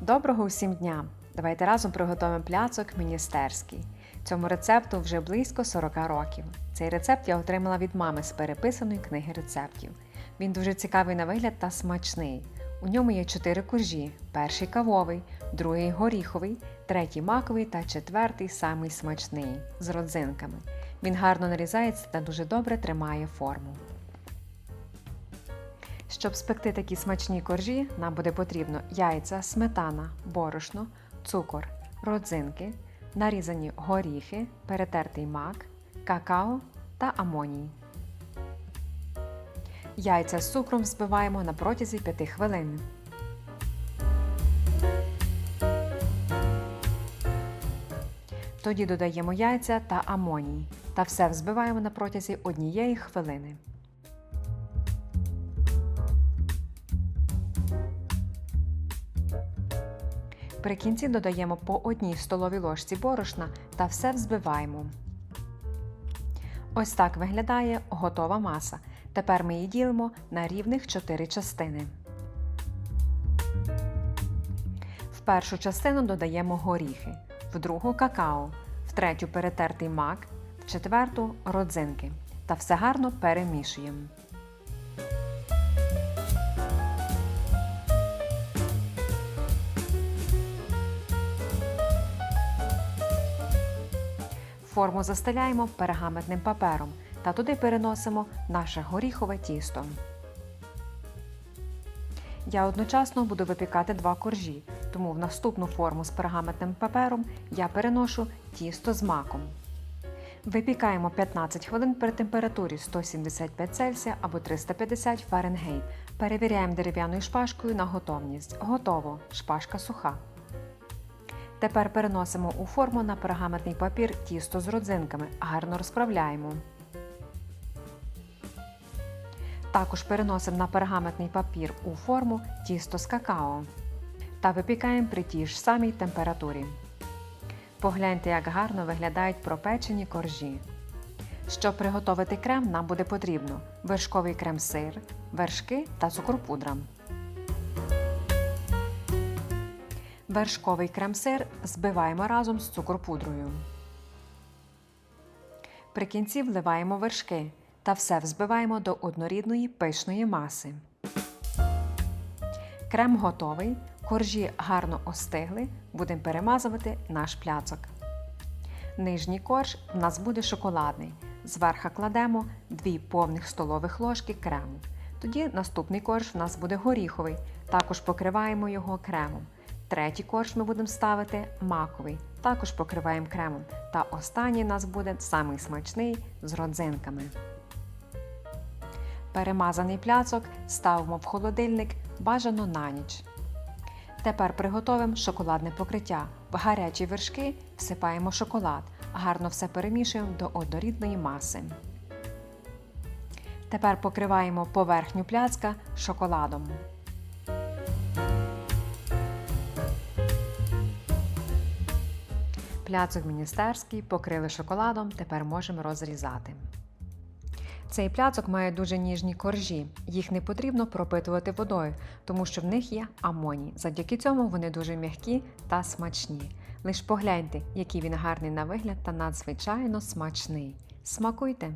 Доброго усім дня! Давайте разом приготуємо пляцок міністерський. Цьому рецепту вже близько 40 років. Цей рецепт я отримала від мами з переписаної книги рецептів. Він дуже цікавий на вигляд та смачний. У ньому є чотири коржі: перший кавовий, другий горіховий, третій маковий та четвертий самий смачний з родзинками. Він гарно нарізається та дуже добре тримає форму. Щоб спекти такі смачні коржі, нам буде потрібно яйця, сметана, борошно, цукор, родзинки, нарізані горіхи, перетертий мак, какао та амоній. Яйця з цукром збиваємо на протязі 5 хвилин. Тоді додаємо яйця та амоній та все взбиваємо на протязі однієї хвилини. При кінці додаємо по одній столовій ложці борошна та все взбиваємо. Ось так виглядає готова маса. Тепер ми її ділимо на рівних 4 частини. В першу частину додаємо горіхи, в другу какао, в третю перетертий мак, в четверту родзинки. Та все гарно перемішуємо. Форму застеляємо пергаментним папером та туди переносимо наше горіхове тісто. Я одночасно буду випікати два коржі, тому в наступну форму з пергаментним папером я переношу тісто з маком. Випікаємо 15 хвилин при температурі 175 Цельсія або 350 Фаренгейт. Перевіряємо дерев'яною шпажкою на готовність. Готово. Шпажка суха. Тепер переносимо у форму на пергаментний папір тісто з родзинками, гарно розправляємо. Також переносимо на пергаментний папір у форму тісто з какао та випікаємо при тій ж самій температурі. Погляньте, як гарно виглядають пропечені коржі. Щоб приготувати крем, нам буде потрібно вершковий крем-сир, вершки та цукропудра. Вершковий крем-сир збиваємо разом з цукропудрою. При кінці вливаємо вершки та все взбиваємо до однорідної пишної маси. Крем готовий. Коржі гарно остигли. Будемо перемазувати наш пляцок. Нижній корж у нас буде шоколадний. Зверху кладемо 2 повних столових ложки крему. Тоді наступний корж у нас буде горіховий. Також покриваємо його кремом. Третій корж ми будемо ставити маковий, також покриваємо кремом. Та останній у нас буде самий смачний з родзинками. Перемазаний пляцок ставимо в холодильник бажано на ніч. Тепер приготуємо шоколадне покриття. В гарячі вершки всипаємо шоколад, гарно все перемішуємо до однорідної маси. Тепер покриваємо поверхню пляцка шоколадом. Пляцок міністерський покрили шоколадом, тепер можемо розрізати. Цей пляцок має дуже ніжні коржі. Їх не потрібно пропитувати водою, тому що в них є амоній. Завдяки цьому вони дуже м'які та смачні. Лиш погляньте, який він гарний на вигляд та надзвичайно смачний. Смакуйте!